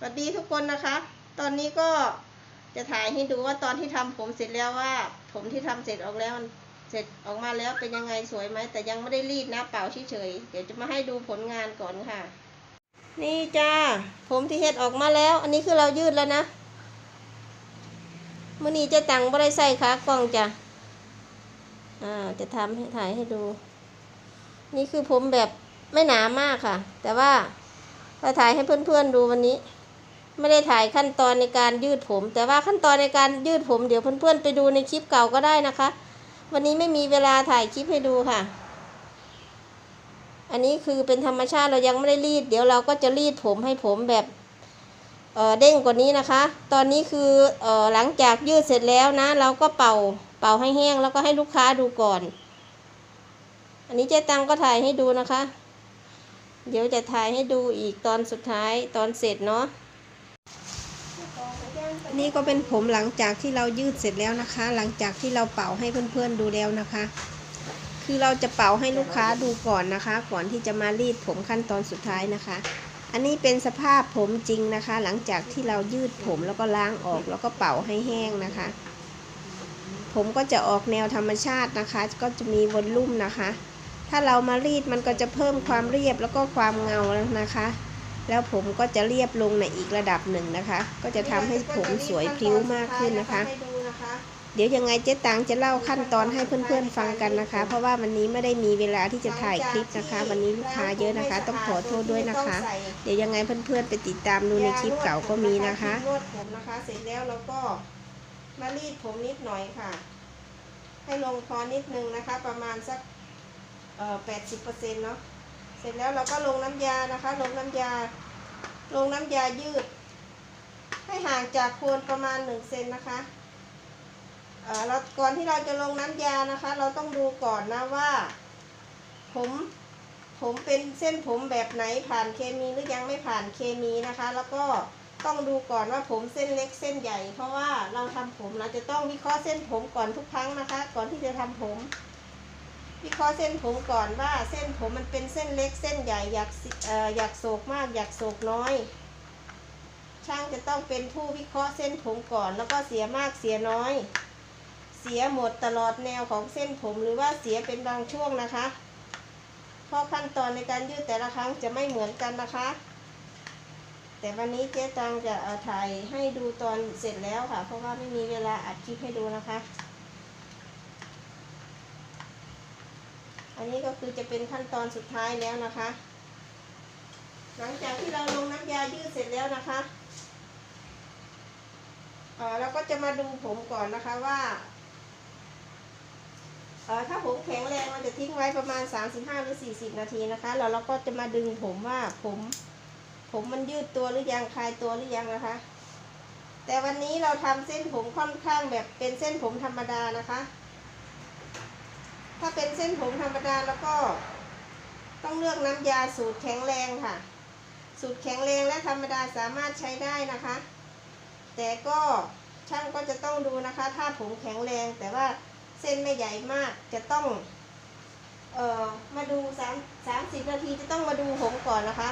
สวัสดีทุกคนนะคะ ตอนนี้ก็จะถ่ายให้ดูว่าตอนที่ทำผมเสร็จแล้วว่า ผมที่ทำเสร็จออกแล้วมันเสร็จออกมาแล้วเป็นยังไงสวยไหมแต่ยังไม่ได้รีดนะเป่าเฉยๆเดี๋ยวจะมาให้ดูผลงานก่อนค่ะ นี่จ้าผมที่เฮ็ดออกมาแล้ว อันนี้คือเรายืดแล้วนะมื่อนี้จะตังบ่ได้ใส่ขากล้องจ้ะอ่าจะทำให้ถ่ายให้ดู นี่คือผมแบบไม่หนามากค่ะ แต่ว่าเราถ่ายให้เพื่อนๆดูวันนี้ ไม่ได้ถ่ายขั้นตอนในการยืดผม แต่ว่าขั้นตอนในการยืดผมเดี๋ยวเพื่อนๆไปดูในคลิปเก่าก็ได้นะคะ วันนี้ไม่มีเวลาถ่ายคลิปให้ดูค่ะ อันนี้คือเป็นธรรมชาติเรายังไม่ได้รีด เดี๋ยวเราก็จะรีดผมให้ผมแบบเออเด้งกว่านี้นะคะ ตอนนี้คือเออหลังจากยืดเสร็จแล้วนะ เราก็เป่าเป่าให้แห้งแล้วก็ให้ลูกค้าดูก่อน อันนี้เจ๊ตังก็ถ่ายให้ดูนะคะ เดี๋ยวจะถ่ายให้ดูอีกตอนสุดท้ายตอนเสร็จเนาะ นี่ก็เป็นผมหลังจากที่เรายืดเสร็จแล้วนะคะ หลังจากที่เราเป่าให้เพื่อนๆดูแล้วนะคะ คือเราจะเป่าให้ลูกค้าดูก่อนนะคะ ก่อนที่จะมารีดผมขั้นตอนสุดท้ายนะคะ อันนี้เป็นสภาพผมจริงนะคะ หลังจากที่เรายืดผมแล้วก็ล้างออกแล้วก็เป่าให้แห้งนะคะ ผมก็จะออกแนวธรรมชาตินะคะ ก็จะมีวอลลุ่มนะคะ ถ้าเรามารีดมันก็จะเพิ่มความเรียบแล้วก็ความเงาแล้วนะคะ แล้วผมก็จะเรียบลงในอีกระดับหนึ่งนะคะ ก็จะทำให้ผมสวยพริ้วมากขึ้นนะคะ เดี๋ยวยังไงเจ๊ตังจะเล่าขั้นตอนให้เพื่อนๆฟังกันนะคะ เพราะว่าวันนี้ไม่ได้มีเวลาที่จะถ่ายคลิปนะคะ วันนี้ลูกค้าเยอะนะคะ ต้องขอโทษด้วยนะคะ เดี๋ยวยังไงเพื่อนๆไปติดตามดูในคลิปเก่าก็มีนะคะนวดผมนะคะ เสร็จแล้วเราก็มารีดผมนิดหน่อยค่ะ ให้ลงพอนิดนึงนะคะ ประมาณสักเอ่อแปดสิบเปอร์เซ็นต์เนาะ ร็จแล้วเราก็ลงน้ำยานะคะ ลงน้ำยา ลงน้ำยายืด ให้ห่างจากโคนประมาณหนึ่งเซนนะคะเอ่อเราก่อนที่เราจะลงน้ำยานะคะ เราต้องดูก่อนนะว่า ผมผมเป็นเส้นผมแบบไหนผ่านเคมีหรือยังไม่ผ่านเคมีนะคะ แล้วก็ต้องดูก่อนว่าผมเส้นเล็กเส้นใหญ่ เพราะว่าเราทำผมเราจะต้องวิเคราะห์เส้นผมก่อนทุกครั้งนะคะ ก่อนที่จะทำผม วิเคราะห์เส้นผมก่อนว่าเส้นผมมันเป็นเส้นเล็กเส้นใหญ่อยากเอ่ออยากโศกมากอยากโศกน้อย ช่างจะต้องเป็นผู้วิเคราะห์เส้นผมก่อน แล้วก็เสียมากเสียน้อย เสียหมดตลอดแนวของเส้นผมหรือว่าเสียเป็นบางช่วงนะคะเพราะขั้นตอนในการยืดแต่ละครั้งจะไม่เหมือนกันนะคะ แต่วันนี้เจ๊ตังจะถ่ายให้ดูตอนเสร็จแล้วค่ะ เพราะว่าไม่มีเวลาอัดคลิปให้ดูนะคะ อันนี้ก็คือจะเป็นขั้นตอนสุดท้ายแล้วนะคะ หลังจากที่เราลงน้ำยายืดเสร็จแล้วนะคะเออเราก็จะมาดูผมก่อนนะคะว่าเออถ้าผมแข็งแรงเราจะทิ้งไว้ประมาณ 35 หรือ 40 นาทีนะคะแล้วเราก็จะมาดึงผมว่าผม ผมมันยืดตัวหรือยังคลายตัวหรือยังนะคะ แต่วันนี้เราทำเส้นผมค่อนข้างแบบเป็นเส้นผมธรรมดานะคะ ถ้าเป็นเส้นผมธรรมดาแล้วก็ ต้องเลือกน้ำยาสูตรแข็งแรงค่ะ สูตรแข็งแรงและธรรมดาสามารถใช้ได้นะคะ แต่ก็ช่างก็จะต้องดูนะคะ ถ้าผมแข็งแรง แต่ว่าเส้นไม่ใหญ่มากจะต้อง เอ่อมาดูสามสามสิบนาทีจะต้องมาดูผมก่อนนะคะ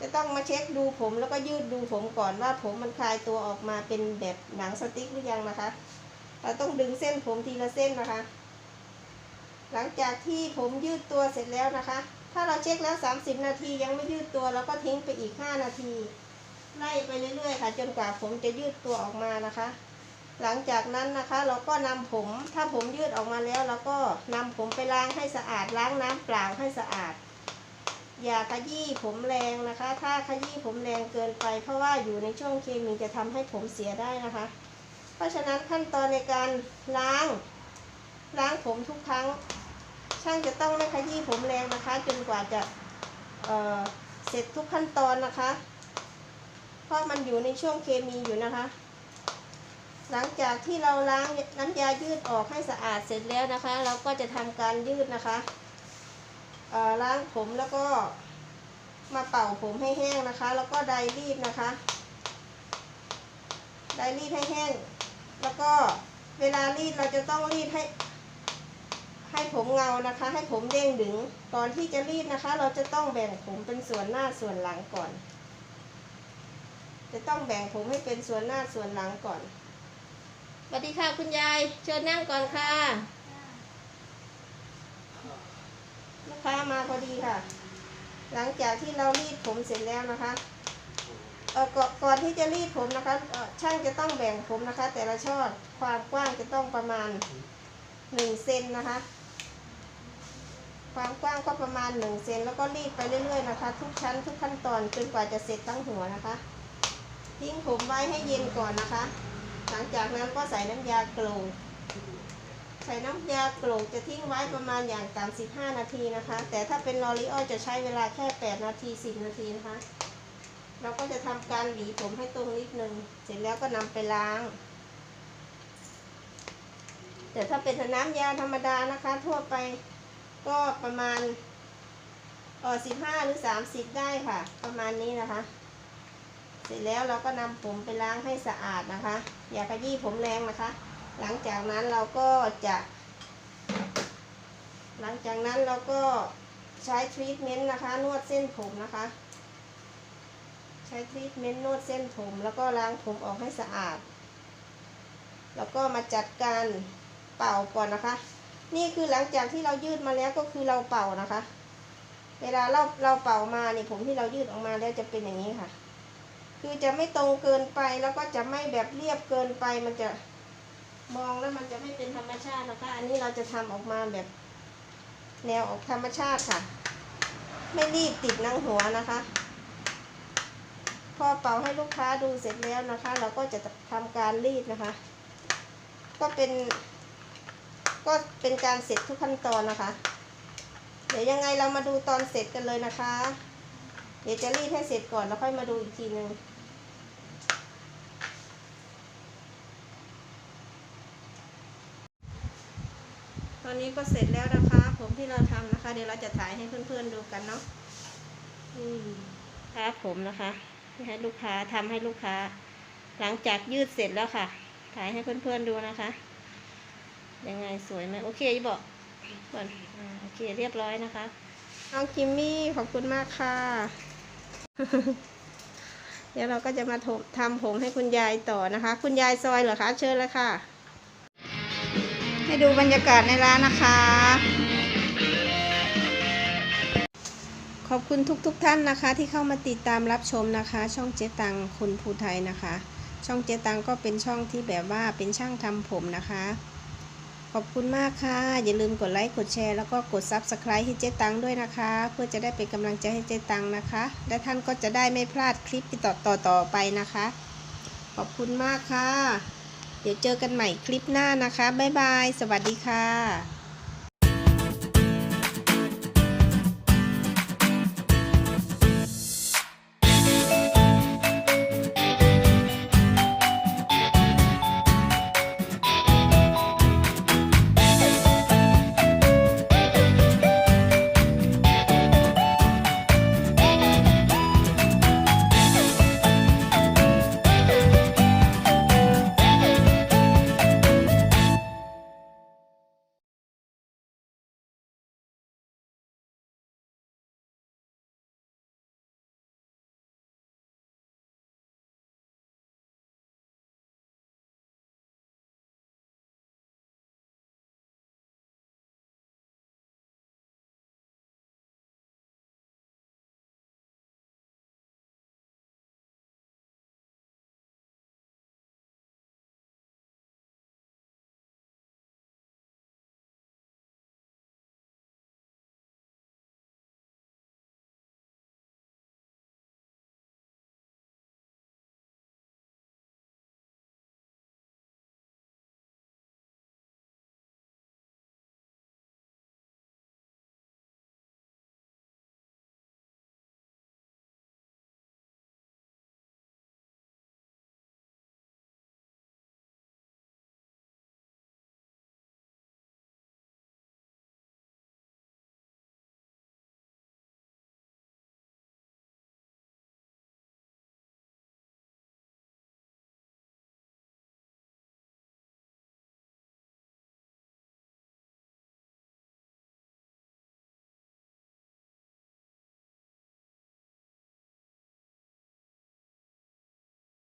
จะต้องมาเช็คดูผมแล้วก็ยืดดูผมก่อนว่าผมมันคลายตัวออกมาเป็นแบบหนังสติ๊กหรือยังนะคะ เราต้องดึงเส้นผมทีละเส้นนะคะ หลังจากที่ผมยืดตัวเสร็จแล้วนะคะ ถ้าเราเช็คแล้ว 30 นาทียังไม่ยืดตัวเราก็ทิ้งไปอีก 5 นาทีไล่ไปเรื่อยๆค่ะ จนกว่าผมจะยืดตัวออกมานะคะ หลังจากนั้นนะคะเราก็นำผมถ้าผมยืดออกมาแล้วเราก็นำผมไปล้างให้สะอาดล้างน้ำเปล่าให้สะอาด อย่าขยี้ผมแรงนะคะ ถ้าขยี้ผมแรงเกินไป เพราะว่าอยู่ในช่วงเคมีจะทำให้ผมเสียได้นะคะ เพราะฉะนั้นขั้นตอนในการล้างล้างผมทุกครั้ง ช่างจะต้องไม่ขยี้ผมแรงนะคะ จนกว่าจะเเสร็จทุกขั้นตอนนะคะ เพราะมันอยู่ในช่วงเคมีอยู่นะคะ หลังจากที่เราล้างน้ำยายืดออกให้สะอาดเสร็จแล้วนะคะ เราก็จะทำการยืดนะคะล้างผมแล้วก็มาเป่าผมให้แห้งนะคะ แล้วก็ไดรีดนะคะ ไดรีดให้แห้ง แล้วก็เวลารีดเราจะต้องรีดให้ ให้ผมเงานะคะ ให้ผมเด้งดึงก่อนที่จะรีดนะคะ เราจะต้องแบ่งผมเป็นส่วนหน้าส่วนหลังก่อน จะต้องแบ่งผมให้เป็นส่วนหน้าส่วนหลังก่อนสวัสดีค่ะคุณยายเชิญนั่งก่อนค่ะลูกค้ามาพอดีค่ะ หลังจากที่เรารีดผมเสร็จแล้วนะคะ ก่อนก่อนที่จะรีดผมนะคะช่างจะต้องแบ่งผมนะคะ แต่ละช่อความกว้างจะต้องประมาณหนึ่งเซนนะคะ ความกว้างก็ประมาณหนึ่งเซนแล้วก็รีดไปเรื่อยๆนะคะ ทุกชั้นทุกขั้นตอนจนกว่าจะเสร็จทั้งหัวนะคะ ทิ้งผมไว้ให้เย็นก่อนนะคะ หลังจากนั้นก็ใส่น้ำยาโกลกใส่น้ำยาโกลกจะทิ้งไว้ประมาณอย่างต่ำ15นาทีนะคะ แต่ถ้าเป็นลอรีออจะใช้เวลาแค่8นาที10นาทีนะคะ เราก็จะทำการหวีผมให้ตรงนิดนึง เสร็จแล้วก็นำไปล้าง แต่ถ้าเป็นน้ำยาธรรมดานะคะ ทั่วไปก็ประมาณเออ15หรือ30ได้ค่ะ ประมาณนี้นะคะ เสร็จแล้วเราก็นำผมไปล้างให้สะอาดนะคะ อย่าขยี้ผมแรงนะคะ หลังจากนั้นเราก็จะ หลังจากนั้นเราก็ใช้ทรีทเมนต์นะคะ นวดเส้นผมนะคะ ช้ทรีทเมนต์นวดเส้นผมแล้วก็ล้างผมออกให้สะอาด แล้วก็มาจัดการเป่าก่อนนะคะ นี่คือหลังจากที่เรายืดมาแล้วก็คือเราเป่านะคะ เวลาเราเราเป่ามาเนี่ยผมที่เรายืดออกมาแล้วจะเป็นอย่างนี้ค่ะ คือจะไม่ตรงเกินไปแล้วก็จะไม่แบบเรียบเกินไปมันจะมองแล้วมันจะไม่เป็นธรรมชาตินะคะ อันนี้เราจะทำออกมาแบบ แนวออกธรรมชาติค่ะ ไม่รีบติดนังหัวนะคะ พอเป่าให้ลูกค้าดูเสร็จแล้วนะคะ เราก็จะทำการรีดนะคะ ก็เป็น ก็เป็นการเสร็จทุกขั้นตอนนะคะ เดี๋ยวยังไงเรามาดูตอนเสร็จกันเลยนะคะ เดี๋ยวจะรีดให้เสร็จก่อนแล้วค่อยมาดูอีกทีหนึ่งตอนนี้ก็เสร็จแล้วนะคะ ผมที่เราทำนะคะ เดี๋ยวเราจะถ่ายให้เพื่อนๆดูกันเนาะอืมครับผมนะคะ ให้ลูกค้าทำให้ลูกค้า หลังจากยืดเสร็จแล้วค่ะ ถ่ายให้เพื่อนๆดูนะคะ ยังไงสวยไหมโอเคบอกก่อนอโอเคเรียบร้อยนะคะ น้องจิมมี่ขอบคุณมากค่ะ เดี๋ยวเราก็จะมาทำทำผมให้คุณยายต่อนะคะ คุณยายซอยเหรอคะ เชิญเลยค่ะ ให้ดูบรรยากาศในร้านนะคะ ขอบคุณทุกๆทท่านนะคะ ที่เข้ามาติดตามรับชมนะคะ ช่องเจตังคุณภูไทยนะคะ ช่องเจตังก็เป็นช่องที่แบบว่าเป็นช่างทำผมนะคะ ขอบคุณมากค่ะ อย่าลืมกดไลค์กดแชร์แล้วก็กด Subscribe ให้เจตังด้วยนะคะ เพื่อจะได้เป็นกำลังใจให้เจตังนะคะ และท่านก็จะได้ไม่พลาดคลิปต่อต่อต่อไปนะคะ ขอบคุณมากค่ะ เดี๋ยวเจอกันใหม่คลิปหน้านะคะบ๊ายบายสวัสดีค่ะ